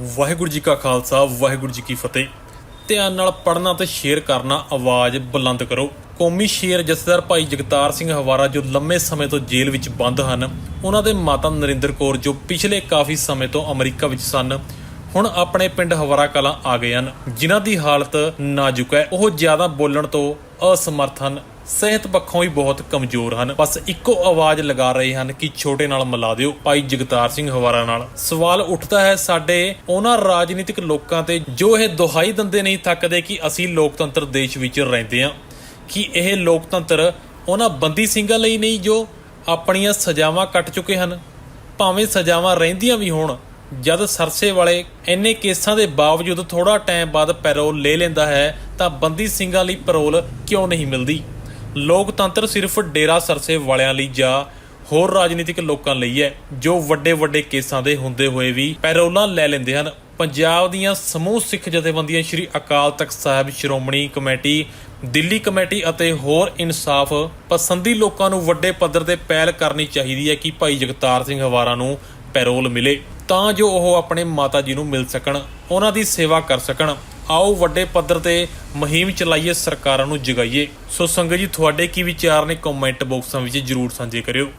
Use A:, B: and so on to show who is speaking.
A: ਵਾਹਿਗੁਰੂ ਜੀ ਕਾ ਖਾਲਸਾ, ਵਾਹਿਗੁਰੂ ਜੀ ਕੀ ਫਤਿਹ। ਧਿਆਨ ਨਾਲ ਪੜ੍ਹਨਾ ਤੇ ਸ਼ੇਅਰ ਕਰਨਾ, ਆਵਾਜ਼ ਬੁਲੰਦ ਕਰੋ। ਕੌਮੀ ਸ਼ੇਰ ਜਥੇਦਾਰ ਭਾਈ ਜਗਤਾਰ ਸਿੰਘ ਹਵਾਰਾ ਜੋ ਲੰਮੇ ਸਮੇਂ ਤੋਂ ਜੇਲ੍ਹ ਵਿੱਚ ਬੰਦ ਹਨ, ਉਹਨਾਂ ਦੇ ਮਾਤਾ ਨਰਿੰਦਰ ਕੌਰ ਜੋ ਪਿਛਲੇ ਕਾਫੀ ਸਮੇਂ ਤੋਂ ਅਮਰੀਕਾ ਵਿੱਚ ਸਨ, ਹੁਣ ਆਪਣੇ ਪਿੰਡ ਹਵਾਰਾ ਕਲਾਂ ਆ ਗਏ ਹਨ। ਜਿਨ੍ਹਾਂ ਦੀ ਹਾਲਤ ਨਾਜ਼ੁਕ ਹੈ, ਉਹ ਜ਼ਿਆਦਾ ਬੋਲਣ ਤੋਂ ਅਸਮਰਥ ਹਨ। ਸਿਹਤ ਪੱਖੋਂ ਵੀ ਬਹੁਤ ਕਮਜ਼ੋਰ ਹਨ। ਬਸ ਇੱਕੋ ਆਵਾਜ਼ ਲਗਾ ਰਹੇ ਹਨ ਕਿ ਛੋਟੇ ਨਾਲ ਮਿਲਾ ਦਿਓ। ਭਾਈ ਜਗਤਾਰ ਸਿੰਘ ਹਵਾਰਾ ਨਾਲ ਸਵਾਲ ਉੱਠਦਾ ਹੈ, ਸਾਡੇ ਉਹਨਾਂ ਰਾਜਨੀਤਿਕ ਲੋਕਾਂ ਤੇ ਜੋ ਇਹ ਦੁਹਾਈ ਦਿੰਦੇ ਨਹੀਂ ਥੱਕਦੇ ਕਿ ਅਸੀਂ ਲੋਕਤੰਤਰ ਦੇਸ਼ ਵਿੱਚ ਰਹਿੰਦੇ ਹਾਂ। ਕਿ ਇਹ ਲੋਕਤੰਤਰ ਉਹਨਾਂ ਬੰਦੀ ਸਿੰਘਾਂ ਲਈ ਨਹੀਂ, ਜੋ ਆਪਣੀਆਂ ਸਜ਼ਾਵਾਂ ਕੱਟ ਚੁੱਕੇ ਹਨ। ਭਾਵੇਂ ਸਜ਼ਾਵਾਂ ਰਹਿੰਦੀਆਂ ਵੀ ਹੋਣ, ਜਦ ਸਰਸੇ ਵਾਲੇ ਇੰਨੇ ਕੇਸਾਂ ਦੇ ਬਾਵਜੂਦ ਥੋੜਾ ਟਾਈਮ ਬਾਅਦ ਪੈਰੋਲ ਲੈ ਲੈਂਦਾ ਹੈ, ਤਾਂ ਬੰਦੀ ਸਿੰਘਾਂ ਲਈ ਪੈਰੋਲ ਕਿਉਂ ਨਹੀਂ ਮਿਲਦੀ? ਲੋਕਤੰਤਰ ਸਿਰਫ ਡੇਰਾ ਸਰਸੇ ਵਾਲਿਆਂ ਲਈ ਜਾਂ ਹੋਰ ਰਾਜਨੀਤਿਕ ਲੋਕਾਂ ਲਈ ਹੈ, ਜੋ ਵੱਡੇ ਵੱਡੇ ਕੇਸਾਂ ਦੇ ਹੁੰਦੇ ਹੋਏ ਵੀ ਪੈਰੋਲਾਂ ਲੈ ਲੈਂਦੇ ਹਨ। ਪੰਜਾਬ ਦੀਆਂ ਸਮੂਹ ਸਿੱਖ ਜਥੇਬੰਦੀਆਂ ਸ਼੍ਰੀ ਅਕਾਲ ਤਖਤ ਸਾਹਿਬ, ਸ਼੍ਰੋਮਣੀ ਕਮੇਟੀ, ਦਿੱਲੀ ਕਮੇਟੀ ਅਤੇ ਹੋਰ ਇਨਸਾਫ ਪਸੰਦੀ ਲੋਕਾਂ ਨੂੰ ਵੱਡੇ ਪੱਧਰ ਤੇ ਪਹਿਲ ਕਰਨੀ ਚਾਹੀਦੀ ਹੈ ਕਿ ਭਾਈ ਜਗਤਾਰ ਸਿੰਘ ਹਵਾਰਾ ਨੂੰ ਪੈਰੋਲ ਮਿਲੇ, ਤਾਂ ਜੋ ਉਹ ਆਪਣੇ ਮਾਤਾ ਜੀ ਨੂੰ ਮਿਲ ਸਕਣ, ਉਹਨਾਂ ਦੀ ਸੇਵਾ ਕਰ ਸਕਣ। ਆਓ ਵੱਡੇ ਪੱਧਰ ਤੇ ਮੁਹਿੰਮ ਚਲਾਈਏ, ਸਰਕਾਰਾਂ ਨੂੰ ਜਗਾਈਏ। ਸੋ ਸੰਗਤ ਜੀ, ਤੁਹਾਡੇ ਕੀ ਵਿਚਾਰ ਨੇ? ਕਮੈਂਟ ਬਾਕਸਾਂ ਵਿੱਚ ਜਰੂਰ ਸਾਂਝੇ ਕਰਿਓ।